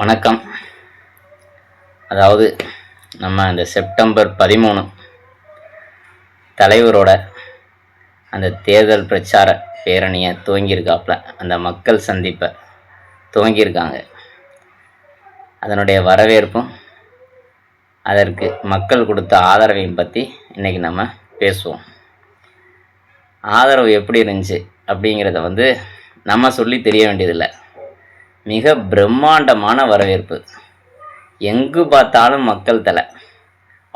வணக்கம். அதாவது நம்ம இந்த செப்டம்பர் பதிமூணு தலைவரோட அந்த தேர்தல் பிரச்சார பேரணியை துவங்கியிருக்காப்புல அந்த மக்கள் சந்திப்பை துவங்கியிருக்காங்க. அதனுடைய வரவேற்பும் அதற்கு மக்கள் கொடுத்த ஆதரவையும் பற்றி இன்றைக்கி நம்ம பேசுவோம். ஆதரவு எப்படி இருந்துச்சு அப்படிங்கிறத வந்து நம்ம சொல்லி தெரிய வேண்டியதில்லை. மிக பிரம்மாண்டமான வரவேற்பு. எங்கு பார்த்தாலும் மக்கள் தலை.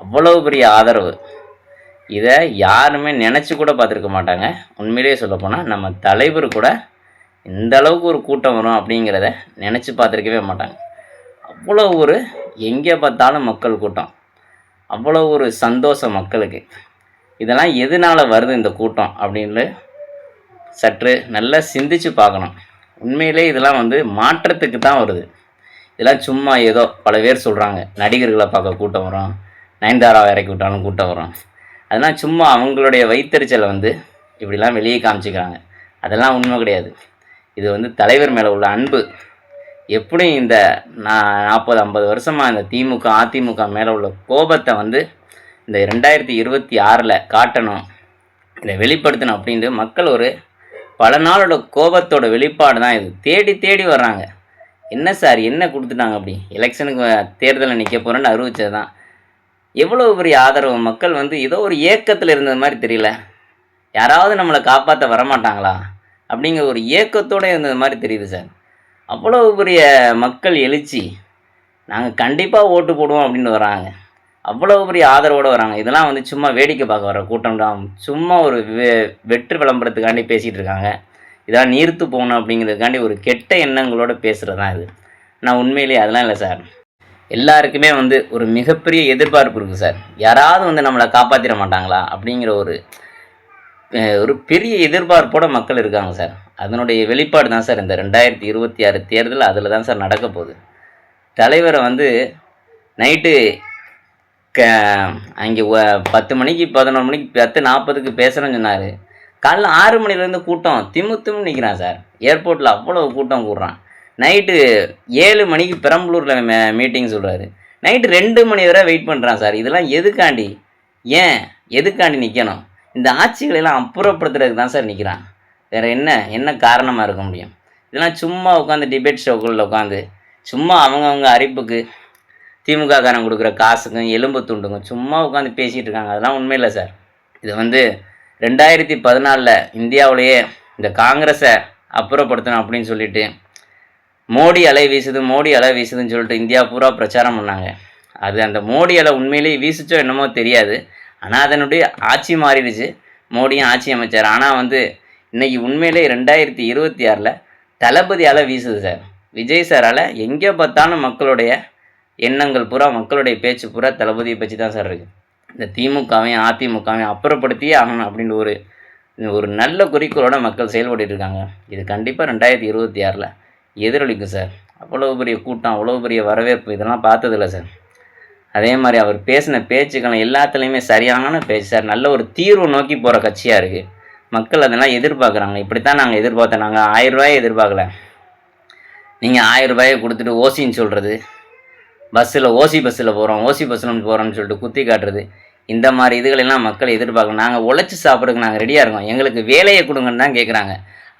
அவ்வளவு பெரிய ஆதரவு. இதை யாருமே நினச்சி கூட பார்த்துருக்க மாட்டாங்க. உண்மையிலேயே சொல்லப்போனால் நம்ம தலைவர் கூட இந்த அளவுக்கு ஒரு கூட்டம் வரும் அப்படிங்கிறத நினச்சி பார்த்துருக்கவே மாட்டாங்க. அவ்வளோ ஒரு எங்கே பார்த்தாலும் மக்கள் கூட்டம். அவ்வளோ ஒரு சந்தோஷம் மக்களுக்கு. இதெல்லாம் எதனால் வருது இந்த கூட்டம் அப்படின்னு சற்று நல்லா சிந்திச்சு பார்க்கணும். உண்மையிலே இதெல்லாம் வந்து மாற்றத்துக்கு தான் வருது. இதெல்லாம் சும்மா ஏதோ பல பேர் சொல்கிறாங்க நடிகர்களை பார்க்க கூட்டம் வரும். நயன்தாராவை இறக்கி விட்டாலும் கூட்டம் வரும். அதெல்லாம் சும்மா அவங்களுடைய வைத்தறிச்சலை வந்து இப்படிலாம் வெளியே காமிச்சிக்கிறாங்க. அதெல்லாம் உண்மை கிடையாது. இது வந்து தலைவர் மேலே உள்ள அன்பு. எப்படி இந்த நான் நாற்பது ஐம்பது வருஷமாக இந்த திமுக அதிமுக மேலே உள்ள கோபத்தை வந்து இந்த ரெண்டாயிரத்தி இருபத்தி ஆறில் காட்டணும் இதை வெளிப்படுத்தணும் அப்படின்ட்டு மக்கள் ஒரு பல நாளோட கோபத்தோட வெளிப்பாடு தான் இது. தேடி தேடி வர்றாங்க. என்ன சார் என்ன கொடுத்துட்டாங்க அப்படி? எலெக்ஷனுக்கு தேர்தலில் நிற்க போகிறேன்னு அறிவிச்சது தான். எவ்வளோ பெரிய ஆதரவு. மக்கள் வந்து ஏதோ ஒரு ஏக்கத்தில் இருந்தது மாதிரி தெரியல. யாராவது நம்மளை காப்பாற்ற வரமாட்டாங்களா? அப்படிங்கிற ஒரு ஏக்கத்தோடு இருந்தது மாதிரி தெரியுது சார். அவ்வளோ பெரிய மக்கள் எழுச்சி. நாங்கள் கண்டிப்பாக ஓட்டு போடுவோம் அப்படின்னு வராங்க அவ்வளோ பெரிய ஆதரவோடு வராங்க. இதெல்லாம் வந்து சும்மா வேடிக்கை பார்க்க வர கூட்டம் தான். சும்மா ஒரு வெ வெற்று விளம்பரத்துக்காண்டி பேசிகிட்டு இருக்காங்க. இதெல்லாம் நீர்த்து போகணும் அப்படிங்கிறதுக்காண்டி ஒரு கெட்ட எண்ணங்களோட பேசுகிறது தான் இது. நான் உண்மையிலேயே அதெல்லாம் இல்லை சார். எல்லாருக்குமே வந்து ஒரு மிகப்பெரிய எதிர்பார்ப்பு இருக்குது சார். யாராவது வந்து நம்மளை காப்பாற்றிட மாட்டாங்களா அப்படிங்கிற ஒரு ஒரு பெரிய எதிர்பார்ப்போட மக்கள் இருக்காங்க சார். அதனுடைய வெளிப்பாடு தான் சார் இந்த ரெண்டாயிரத்தி இருபத்தி ஆறு தேர்தல். அதில் தான் சார் நடக்க போகுது. தலைவரை வந்து நைட்டு அங்கே பத்து மணிக்கு பதினொரு மணிக்கு பத்து நாற்பதுக்கு பேசுகிறேன்னு சொன்னார். காலைல ஆறு மணிலேருந்து கூட்டம் திமு திமு நிற்கிறான் சார். ஏர்போர்ட்டில் அவ்வளோ கூட்டம் கூடுறான். நைட்டு ஏழு மணிக்கு பெரம்பலூரில் மே மீட்டிங் சொல்கிறாரு நைட்டு ரெண்டு மணி வரை வெயிட் பண்ணுறான் சார். இதெல்லாம் எதுக்காண்டி? ஏன்? எதுக்காண்டி நிற்கணும் இந்த ஆட்சிகளெல்லாம் அப்புறப்படுத்துறதுக்கு தான் சார் நிற்கிறான் வேறு என்ன என்ன காரணமாக இருக்க முடியும்? இதெல்லாம் சும்மா உட்காந்து டிபேட் ஷோக்குள்ளே உட்காந்து சும்மா அவங்கவுங்க அரிப்புக்கு திமுக காரன் கொடுக்குற காசுக்கும் எலும்பு துண்டுங்க சும்மா உட்காந்து பேசிகிட்டு இருக்காங்க. அதெல்லாம் உண்மை இல்லை சார். இது வந்து ரெண்டாயிரத்தி பதினாலில் இந்தியாவிலேயே இந்த காங்கிரஸை அப்புறப்படுத்தணும் அப்படின்னு சொல்லிட்டு மோடி அலை வீசுது மோடி அலை வீசுதுன்னு சொல்லிட்டு இந்தியா பூரா பிரச்சாரம் பண்ணாங்க. அது அந்த மோடி அலை உண்மையிலேயே வீசுச்சோ என்னமோ தெரியாது. ஆனால் அதனுடைய ஆட்சி மாறிடுச்சு. மோடியும் ஆட்சி அமைச்சார். ஆனால் வந்து இன்னைக்கு உண்மையிலே ரெண்டாயிரத்தி இருபத்தி ஆறில் தளபதி அலை வீசுது சார். விஜய் சாரால் எங்கே பார்த்தாலும் மக்களுடைய எண்ணங்கள் பூரா மக்களுடைய பேச்சு பூரா தளபதியை பற்றி தான் சார் இருக்குது இந்த திமுகவையும் அதிமுகவையும் அப்புறப்படுத்தியே ஆகணும் அப்படின்ற ஒரு ஒரு நல்ல குறிக்கோளோட மக்கள் செயல்பட்டு இருக்காங்க. இது கண்டிப்பாக ரெண்டாயிரத்தி இருபத்தி ஆறில் எதிரொலிக்கும் சார். அவ்வளோ பெரிய கூட்டம் அவ்வளோ பெரிய வரவேற்பு இதெல்லாம் பார்த்ததில்ல சார். அதே மாதிரி அவர் பேசின பேச்சுக்கள் எல்லாத்துலேயுமே சரியான பேச்சு சார். நல்ல ஒரு தீர்வு நோக்கி போகிற கட்சியாக இருக்குது மக்கள் அதெல்லாம் எதிர்பார்க்குறாங்க. இப்படி தான் நாங்கள் எதிர்பார்த்தோம். நாங்கள் ஆயிரம் ரூபாயை எதிர்பார்க்கல. நீங்கள் ஆயிரம் ரூபாயை கொடுத்துட்டு ஓசின்னு சொல்கிறது பஸ்ஸில் ஓசி பஸ்ஸில் போகிறோம் ஓசி பஸ்ஸில் போகிறோம்னு சொல்லிட்டு குத்தி காட்டுறது. இந்த மாதிரி இதுகளெல்லாம் மக்கள் எதிர்பார்க்கணும். நாங்கள் உழைச்சி சாப்பிட்றதுக்கு நாங்கள் ரெடியாக இருக்கோம். எங்களுக்கு வேலையை கொடுங்கன்னு தான் கேட்குறாங்க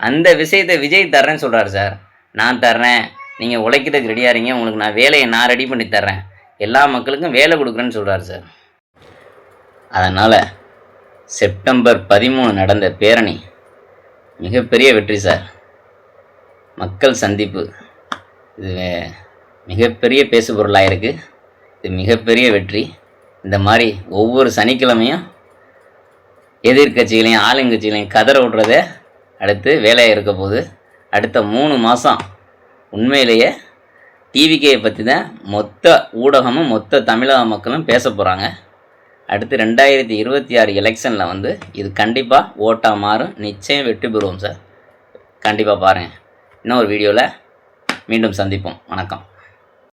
அந்த விஷயத்தை விஜய் தர்றேன்னு சொல்கிறாரு சார். நான் தர்றேன். நீங்கள் உழைக்கிறதுக்கு ரெடியாக இருங்க உங்களுக்கு நான் வேலையை நான் ரெடி பண்ணி தர்றேன். எல்லா மக்களுக்கும் வேலை கொடுக்குறேன்னு சொல்கிறாரு சார். அதனால் செப்டம்பர் பதிமூணு நடந்த பேரணி மிகப்பெரிய வெற்றி சார். மக்கள் சந்திப்பு. இது மிகப்பெரிய பேசுபொருளாக இருக்குது இது மிகப்பெரிய வெற்றி. இந்த மாதிரி ஒவ்வொரு சனிக்கிழமையும் எதிர்க்கட்சிகளையும் ஆளுங்கட்சிகளையும் கதற விட்றத அடுத்து வேலையாக இருக்க போகுது. அடுத்த மூணு மாதம் உண்மையிலேயே டிவிகேயை பற்றி தான் மொத்த ஊடகமும் மொத்த தமிழக மக்களும் பேச போகிறாங்க அடுத்து ரெண்டாயிரத்தி இருபத்தி ஆறு எலெக்ஷனில் வந்து இது கண்டிப்பாக ஓட்டாக மாறும். நிச்சயம் வெற்றி பெறுவோம் சார். கண்டிப்பாக பாருங்கள் இன்னொரு வீடியோவில் மீண்டும் சந்திப்போம். வணக்கம்.